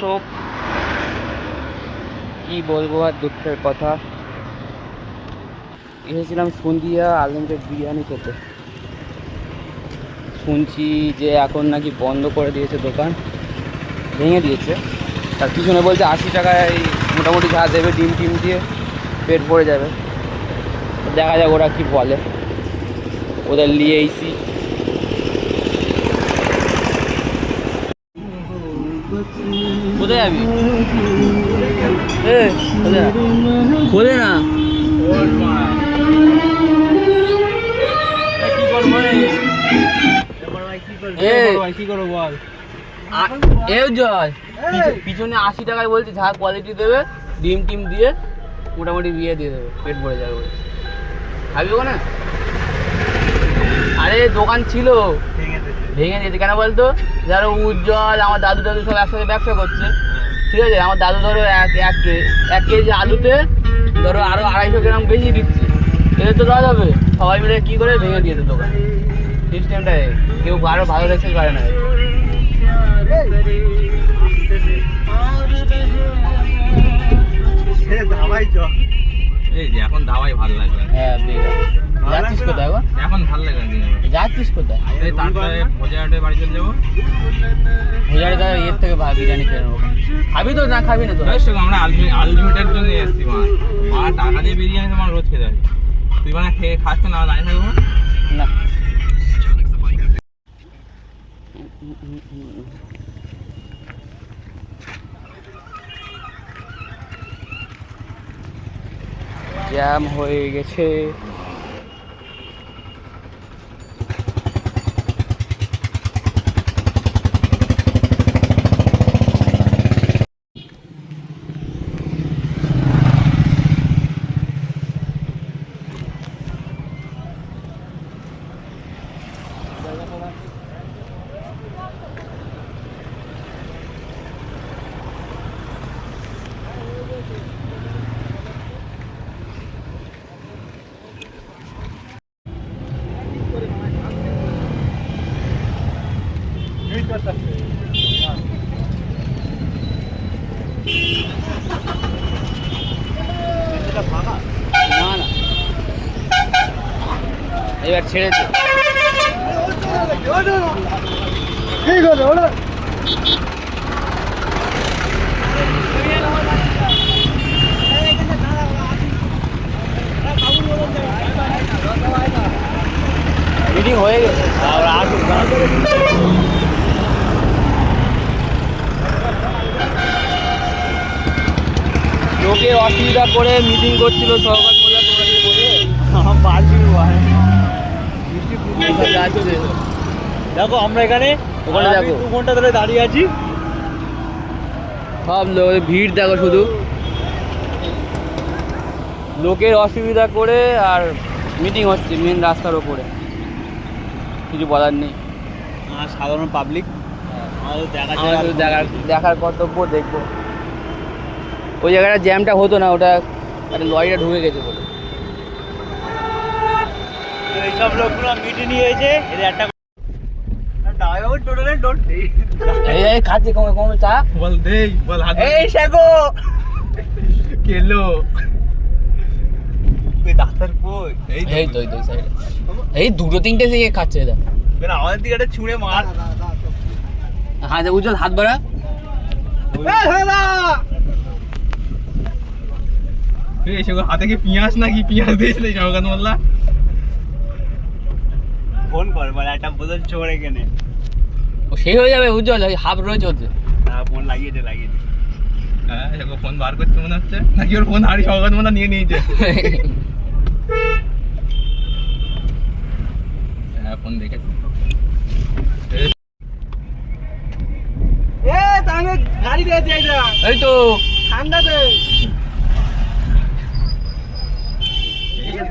শোক কি বলব আর দুঃখের কথা। এসেছিলাম সন্ধিয়া আলিমকে বিরিয়ানি খেতে। শুনছি যে এখন নাকি বন্ধ করে দিয়েছে দোকান। ভেঙে দিয়েছে। তার পিছনে বলছে আশি টাকায় মোটামুটি যা দেবে ডিম টিম দিয়ে পেট ভরে যাবে। দেখা যাক ওরা কি বলে। ওদের নিয়ে এইসি কোথায় যাবি? খোলে না। পিছনে আশি টাকায় বলছে যা কোয়ালিটি দেবে ডিম টিম দিয়ে মোটামুটি বিয়ে দিয়ে দেবে পেট ভরে যাবে খাবি ওখানে? আরে দোকান ছিল। ভেঙে দিয়েছে। কেন বলতো? ধরো উজ্জ্বল আমার দাদু দাদু সব একসাথে ব্যবসা করছে। ঠিক আছে? আমার দাদু ধরো এক এক কে- এক কেজি আলুতে ধরো আরও আড়াইশো গ্রাম বেশি দিচ্ছে। এদের তো দেওয়া যাবে সবাই মিলে কী করে ভেঙে দিয়েছে দোকান? সিস্টেমটা কেউ আরও ভালো দেখতে পারে না। এই যে এখন দাওয়াই ভালো লাগে হ্যাঁ যাচ্ছিস কোথায় গো? এখন ভালো লাগে। যাচ্ছিস কোথায়? এই তারপরে ভোজাহাটে বাড়ি চলে যাব। হাজারে দাদা এর থেকে বিরিয়ানি খেয়ে নেব। খাবি তো না খাবি না তো? আমরা আলটিমেটের জন্য এসেছি মা। মা টাকা দিয়ে বিরিয়ানি তোমার রোজ খেতে হয়। তুই মানে খেয়ে খাচ্ছ না দাঁড়িয়ে থাকব? না। জ্যাম হয়ে গেছে। এবার ছেড়েছে মিটিং হয়ে গেছে। আর আসুক লোকে অসুবিধা করে মিটিং করছিল সরকার মোল্লা বলে দেখো আমরা এখানে ওখানে দেখো। দু ঘণ্টা ধরে দাঁড়িয়ে আছি। সব লোক ভিড় দেখো শুধু। লোকের অসুবিধা করে আর মিটিং হচ্ছে মেন রাস্তার ওপরে। কিছু বলার নেই। সাধারণ পাবলিক দেখার দেখার কর্তব্য দেখব। ওই জায়গাটা জ্যামটা হতো না ওটা একটা লরিটা ঢুকে গেছে বলে। এইসব লোকগুলো মিটিং নিয়েছে এদের একটা খাচ্ছি কমে কমে চা। বল দেই বল এই শেখো! কেলো। তুই ডাক্তার কই? এই এই দুটো তিনটে থেকে খাচ্ছে এটা বেন আমাদের দিকে একটা ছুঁড়ে মার। হ্যাঁ উজ্জ্বল হাত বাড়া। এই হাতে কি পেঁয়াজ নাকি পেঁয়াজ দিয়েছিল? সৌকাত মোল্লা? ফোন কর মানে একটা বোতল চোর এখানে। ও হয়ে যাবে উজ্জ্বল ওই হাফ রয়েছে ওতে হ্যাঁ ফোন লাগিয়ে দে লাগিয়ে দে। হ্যাঁ ফোন বার করতে মনে হচ্ছে? নাকি ওর ফোন হারি সৌকাত মোল্লা নিয়ে নিয়েছে? হ্যাঁ ফোন দেখেছি এ তাহলে গাড়ি দিয়েছে এইটা এই তো। ঠান্ডা দে